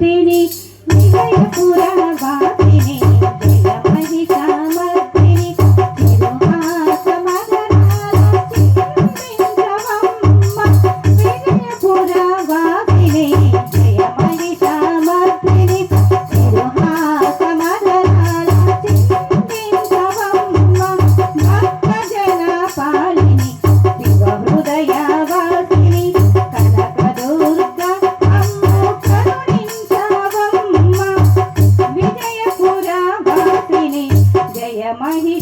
భక్తిని విజయపురవా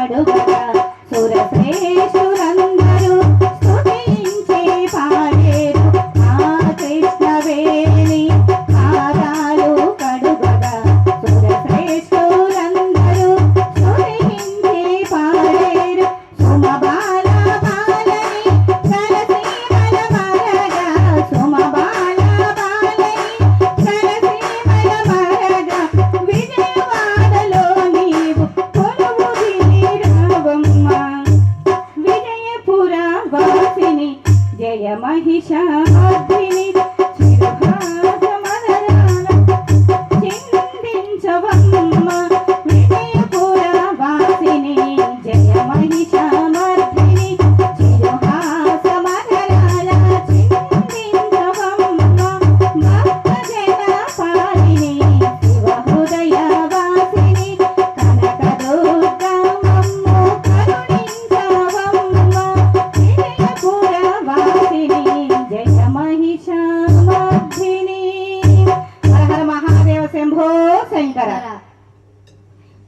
Friday, जय महिषा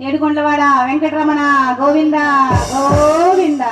ఏడుకొండవాడ వెంకటరమణ గోవింద గోవింద.